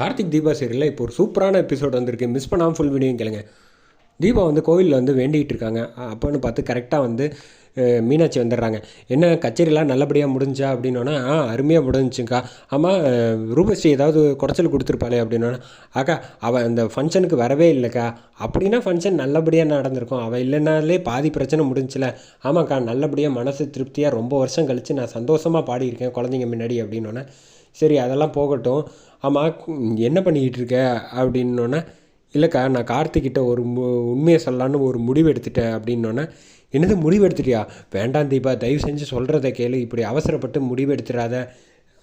கார்த்திக் தீபா சீரியலில் இப்போ ஒரு சூப்பரான எபிசோட் வந்திருக்கு. மிஸ் பண்ணாமல் ஃபுல் வீடியோ கேளுங்க. தீபா வந்து கோவிலில் வந்து வேண்டிகிட்டு இருக்காங்க. அப்போன்னு பார்த்து கரெக்டாக வந்து மீனாட்சி வந்துடுறாங்க. என்ன கச்சேரிலாம் நல்லபடியாக முடிஞ்சா? அப்படின்னோன்னா ஆ அருமையாக முடிஞ்சுக்கா ஆமாம் ரூபஸ்ரீ ஏதாவது குடைச்சல் கொடுத்துருப்பாளே அப்படின்னோன்னா அக்கா அவள் அந்த ஃபங்க்ஷனுக்கு வரவே இல்லைக்கா. அப்படின்னா ஃபங்க்ஷன் நல்லபடியாக நடந்திருக்கும். அவள் இல்லைனாலே பாதி பிரச்சனை முடிஞ்சில. ஆமாக்கா நல்லபடியாக மனசு திருப்தியாக ரொம்ப வருஷம் கழித்து நான் சந்தோஷமாக பாடியிருக்கேன் குழந்தைங்க முன்னாடி அப்படின்னோன்னே. சரி அதெல்லாம் போகட்டும். ஆமாம் என்ன பண்ணிக்கிட்டு இருக்க அப்படின்னோன்னே இல்லைக்கா நான் கார்த்திக்கிட்ட ஒரு மு உண்மையை சொல்லலான்னு ஒரு முடிவு எடுத்துட்டேன் அப்படின்னோன்னே என்னது முடிவு எடுத்துட்டியா வேண்டாம் தீபா தயவு செஞ்சு சொல்கிறத கேளு. இப்படி அவசரப்பட்டு முடிவு எடுத்துடாத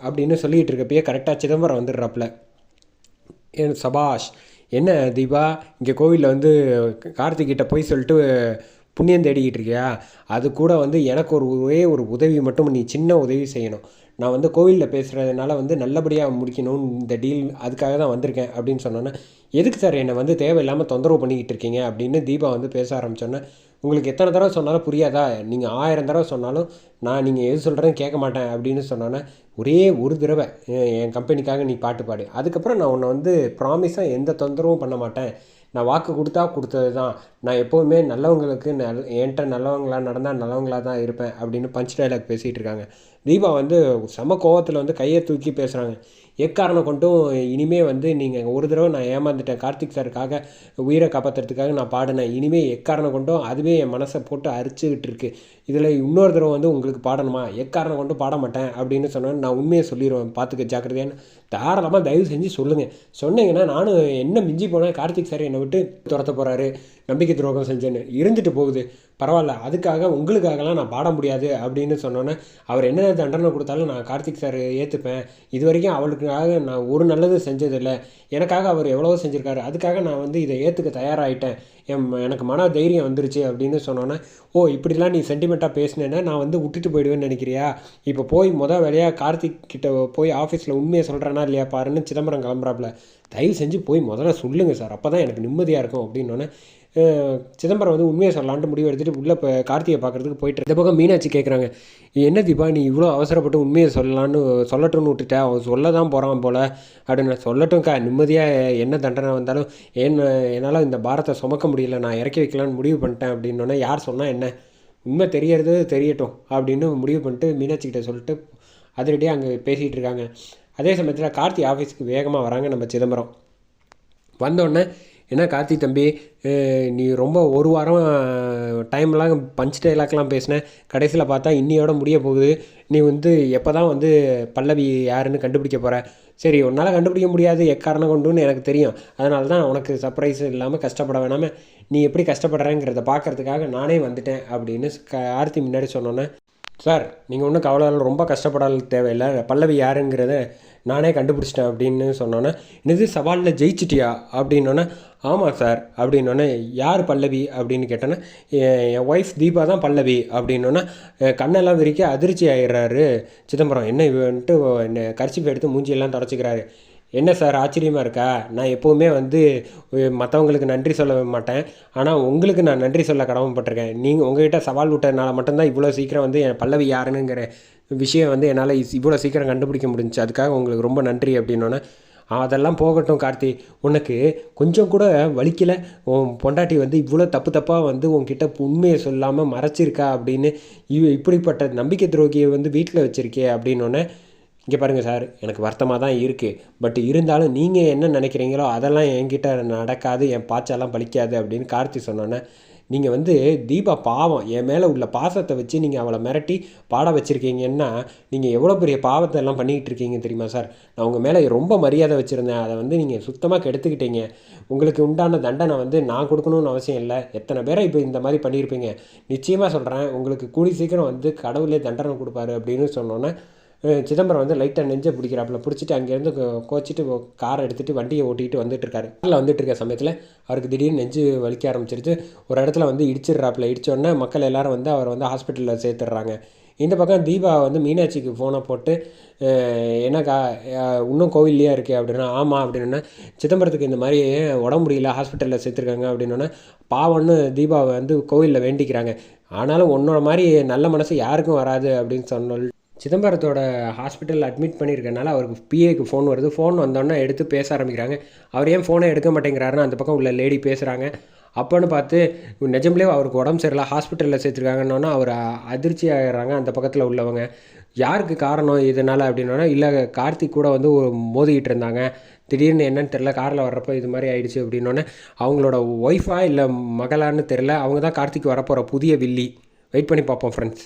அப்படின்னு சொல்லிகிட்டு இருக்கப்பயே கரெக்டாக சிதம்பரம் வந்துடுறாப்புல. என் சபாஷ் என்ன தீபா இங்கே கோவிலில் வந்து கார்த்திகிட்ட போய் சொல்லிட்டு புண்ணியம் தேடிக்கிட்டு இருக்கியா அது கூட வந்து எனக்கு ஒரு ஒரே ஒரு உதவி மட்டும் நீ சின்ன உதவி செய்யணும். நான் வந்து கோவிலில் பேசுகிறதுனால வந்து நல்லபடியாக முடிக்கணும் இந்த டீல் அதுக்காக தான் வந்திருக்கேன் அப்படின்னு சொன்னோன்னே எதுக்கு சார் என்னை வந்து தேவையில்லாமல் தொந்தரவு பண்ணிக்கிட்டு இருக்கீங்க? அப்படின்னு தீபா வந்து பேச ஆரம்பித்தோன்னே உங்களுக்கு எத்தனை தடவை சொன்னாலும் புரியாதா? நீங்கள் ஆயிரம் தடவை சொன்னாலும் நான் நீங்கள் எது சொல்கிறேன்னு கேட்க மாட்டேன் அப்படின்னு சொன்னோன்னே ஒரே ஒரு தடவை என் என் கம்பெனிக்காக நீ பாட்டு பாடு. அதுக்கப்புறம் நான் உன்னை வந்து ப்ராமிஸாக எந்த தொந்தரவும் பண்ண மாட்டேன். நான் வாக்கு கொடுத்தா கொடுத்தது தான் நான் எப்போவுமே நல்லவங்களுக்கு நல் என்கிட்ட நல்லவங்களாக நடந்தால் நல்லவங்களாக தான் இருப்பேன் அப்படின்னு பஞ்ச் டைலாக் பேசிகிட்டு இருக்காங்க. தீபா வந்து செம கோவத்தில் வந்து கையை தூக்கி பேசுகிறாங்க எக்காரணம் கொண்டும் இனிமேல் வந்து நீங்கள் ஒரு தடவை நான் ஏமாந்துட்டேன் கார்த்திக் சாருக்காக உயிரை காப்பாற்றுறதுக்காக நான் பாடினேன். இனிமேல் எக்காரணம் கொண்டும் அதுவே என் மனசை போட்டு அரிச்சுக்கிட்டு இருக்கு. இதில் இன்னொரு தடவை வந்து உங்களுக்கு பாடணுமா? எக்காரணம் கொண்டும் பாட மாட்டேன் அப்படின்னு சொன்னேன் நான் உண்மையை சொல்லிடுவேன் பார்த்துக்க ஜாக்கிரதையான்னு தாராளமாக தயவு செஞ்சு சொல்லுங்கள் சொன்னீங்கன்னா நானும் என்ன மிஞ்சி போனேன் கார்த்திக் சார் என்னை விட்டு துரத்த போகிறாரு நம்பிக்கை துரோகம் செஞ்சேன்னு இருந்துட்டு போகுது. பரவாயில்ல அதுக்காக உங்களுக்காகலாம் நான் பாட முடியாது அப்படின்னு சொன்னோன்னே அவர் என்ன தண்டனை கொடுத்தாலும் நான் கார்த்திக் சார் ஏற்றுப்பேன் இது வரைக்கும் அவளுக்காக நான் ஒரு நல்லது செஞ்சதில்லை. எனக்காக அவர் எவ்வளவோ செஞ்சுருக்காரு. அதுக்காக நான் வந்து இதை ஏற்றுக்க தயாராகிட்டேன் என் எனக்கு மன தைரியம் வந்துருச்சு அப்படின்னு சொன்னோன்னே ஓ இப்படிலாம் நீ சென்டிமெண்ட்டாக பேசினேன்னா நான் வந்து விட்டுட்டு போயிடுவேன்னு நினைக்கிறியா? இப்போ போய் மொதல் வேலையாக கார்த்திக் கிட்ட போய் ஆஃபீஸில் உண்மையை சொல்கிறேனா இல்லையா பாருன்னு சிதம்பரம் கிளம்புறாப்புல தயவு செஞ்சு போய் முதல்ல சொல்லுங்கள் சார். அப்போ தான் எனக்கு நிம்மதியாக இருக்கும் அப்படின்னோடனே சிதம்பரம் வந்து உண்மையை சொல்லலான்ட்டு முடிவு எடுத்துகிட்டு உள்ளே இப்போ கார்த்திகை பார்க்குறதுக்கு போயிட்டு இந்த பக்கம் மீனாட்சி கேட்குறாங்க என்ன தீபா நீ இவ்வளோ அவசரப்பட்டு உண்மையை சொல்லலான்னு சொல்லட்டும்னு விட்டுட்ட. அவன் சொல்ல தான் போகிறான் போல். அப்படின்னு நான் சொல்லட்டும்க்கா. நிம்மதியாக என்ன தண்டனை வந்தாலும் என்ன என்னால் இந்த பாரத்தை சுமக்க முடியல நான் இறக்கி வைக்கலான்னு முடிவு பண்ணிட்டேன் அப்படின்னோடனே யார் சொன்னால் என்ன? உண்மை தெரியறது தெரியட்டும் அப்படின்னு முடிவு பண்ணிட்டு மீனாட்சிக்கிட்ட சொல்லிட்டு அதிரடியாக அங்கே பேசிகிட்டு இருக்காங்க. அதே சமயத்தில் கார்த்தி ஆஃபீஸுக்கு வேகமாக வராங்க நம்ம சிதம்பரம். வந்தோடனே என்ன கார்த்தி தம்பி நீ ரொம்ப ஒரு வாரம் டைம்லாம் பஞ்ச் டைலாக்லாம் பேசினேன் கடைசியில் பார்த்தா இன்னியோட முடிய போகுது. நீ வந்து எப்போ தான் வந்து பல்லவி யாருன்னு கண்டுபிடிக்க போகிற சரி உன்னால் கண்டுபிடிக்க முடியாது. எக்காரணம் கொண்டுன்னு எனக்கு தெரியும். அதனால தான் உனக்கு சர்ப்ரைஸ் இல்லாமல் கஷ்டப்பட வேணாமல் நீ எப்படி கஷ்டப்படுறேங்கிறத பார்க்கறதுக்காக நானே வந்துட்டேன் அப்படின்னு கார்த்தி முன்னாடி சொன்னோன்னே சார் நீங்கள் ஒன்றும் கவலை ரொம்ப கஷ்டப்படாத தேவையில்லை. பல்லவி யாருங்கிறத நானே கண்டுபிடிச்சிட்டேன் அப்படின்னு சொன்னோன்னே என்னது சவாலில் ஜெயிச்சிட்டியா? அப்படின்னோன்னே ஆமாம் சார். அப்படின்னோடனே யார் பல்லவி? அப்படின்னு கேட்டோன்னே என் என் ஒய்ஃப் தீபா தான் பல்லவி. அப்படின்னோன்னே கண்ணெல்லாம் விரிக்க அதிர்ச்சி ஆயிடுறாரு. சிதம்பரம் என்ன இவன்ட்டு என்ன கர்ச்சிப் எடுத்து மூஞ்சியெல்லாம் தொடச்சிக்கிறாரு. என்ன சார் ஆச்சரியமாக இருக்கா? நான் எப்போவுமே வந்து மற்றவங்களுக்கு நன்றி சொல்ல மாட்டேன். ஆனால் உங்களுக்கு நான் நன்றி சொல்ல கடமைப்பட்டிருக்கேன். நீங்கள் உங்ககிட்ட சவால் விட்டதுனால மட்டும்தான் இவ்வளோ சீக்கிரம் வந்து என் பல்லவி யாருன்னுங்கிற விஷயம் வந்து என்னால் இவ்வளோ சீக்கிரம் கண்டுபிடிக்க முடிஞ்சுச்சு. அதுக்காக உங்களுக்கு ரொம்ப நன்றி அப்படின்னோன்னே அதெல்லாம் போகட்டும் கார்த்தி. உனக்கு கொஞ்சம் கூட வலிக்கல? உன் பொண்டாட்டி வந்து இவ்வளோ தப்பு தப்பாக வந்து உன்கிட்ட உண்மையை சொல்லாமல் மறைச்சிருக்கா? அப்படின்னு இப்படிப்பட்ட நம்பிக்கை துரோகியை வந்து வீட்டில் வச்சுருக்கே அப்படின்னோடனே இங்கே பாருங்கள் சார் எனக்கு வருத்தமாக தான் இருக்குது பட் இருந்தாலும் நீங்கள் என்ன நினைக்கிறீங்களோ அதெல்லாம் என்கிட்ட நடக்காது என் பாய்ச்செல்லாம் பழிக்காது அப்படின்னு கார்த்தி சொன்னோன்னே நீங்கள் வந்து தீபா பாவம் என் மேலே உள்ள பாசத்தை வச்சு நீங்கள் அவளை மிரட்டி பாட வச்சுருக்கீங்கன்னா நீங்கள் எவ்வளோ பெரிய பாவத்தை எல்லாம் பண்ணிக்கிட்டு இருக்கீங்க தெரியுமா சார்? நான் உங்கள் மேலே ரொம்ப மரியாதை வச்சுருந்தேன். அதை வந்து நீங்கள் சுத்தமாக கெடுத்துக்கிட்டீங்க. உங்களுக்கு உண்டான தண்டனை வந்து நான் கொடுக்கணும்னு அவசியம் இல்லை. எத்தனை பேரை இப்போ இந்த மாதிரி பண்ணியிருப்பீங்க? நிச்சயமாக சொல்கிறேன் உங்களுக்கு கூடி சீக்கிரம் வந்து கடவுளே தண்டனை கொடுப்பாரு அப்படின்னு சொன்னோன்னே சிதம்பரம் வந்து லைட்டாக நெஞ்சை பிடிக்கிறாப்புல. பிடிச்சிட்டு அங்கேருந்து கோச்சிட்டு காரை எடுத்துகிட்டு வண்டியை ஓட்டிகிட்டு வந்துட்டுருக்காரு. காரில் வந்துட்டுருக்க சமயத்தில் அவருக்கு திடீர்னு நெஞ்சு வலிக்க ஆரம்பிச்சிருச்சு. ஒரு இடத்துல வந்து இடிச்சிடுறாப்புல. இடித்தோடனே மக்கள் எல்லாரும் வந்து அவரை வந்து ஹாஸ்பிட்டலில் சேர்த்துடுறாங்க. இந்த பக்கம் தீபா வந்து மீனாட்சிக்கு ஃபோனை போட்டு என்னக்கா இன்னும் கோவில்லையே இருக்கே அப்படின்னா ஆமாம் அப்படின்னா சிதம்பரத்துக்கு இந்த மாதிரி உடம்பு முடியல ஹாஸ்பிட்டலில் சேர்த்துருக்காங்க அப்படின்னோடனே பாவம்னு தீபாவை வந்து கோவிலில் வேண்டிக்கிறாங்க. ஆனாலும் உன்னோட மாதிரி நல்ல மனசு யாருக்கும் வராது அப்படின்னு சொன்ன சிதம்பரத்தோட ஹாஸ்பிட்டலில் அட்மிட் பண்ணியிருக்கனால அவருக்கு பிஏக்கு ஃபோன் வருது. ஃபோன் வந்தோடனே எடுத்து பேச ஆரம்பிக்கிறாங்க. அவர் ஏன் ஃபோனை எடுக்க மாட்டேங்கிறாருன்னு அந்த பக்கம் உள்ள லேடி பேசுகிறாங்க அப்போன்னு பார்த்து நிஜம்லேயே அவருக்கு உடம்பு சரியில்லை ஹாஸ்பிட்டலில் சேர்த்துருக்காங்கன்னொன்னே அவர் அதிர்ச்சி ஆகிடுறாங்க அந்த பக்கத்தில் உள்ளவங்க. யாருக்கு காரணம் இதனால் அப்படின்னா இல்லை கார்த்திக் கூட வந்து மோதிக்கிட்டு இருந்தாங்க. திடீர்னு என்னன்னு தெரில காரில் வர்றப்போ இது மாதிரி ஆயிடுச்சு அப்படின்னோடனே அவங்களோட ஒய்ஃபா இல்லை மகளான்னு தெரில அவங்க தான் கார்த்திக் வரப்போகிற புதிய வில்லி. வெயிட் பண்ணி பார்ப்போம் ஃப்ரெண்ட்ஸ்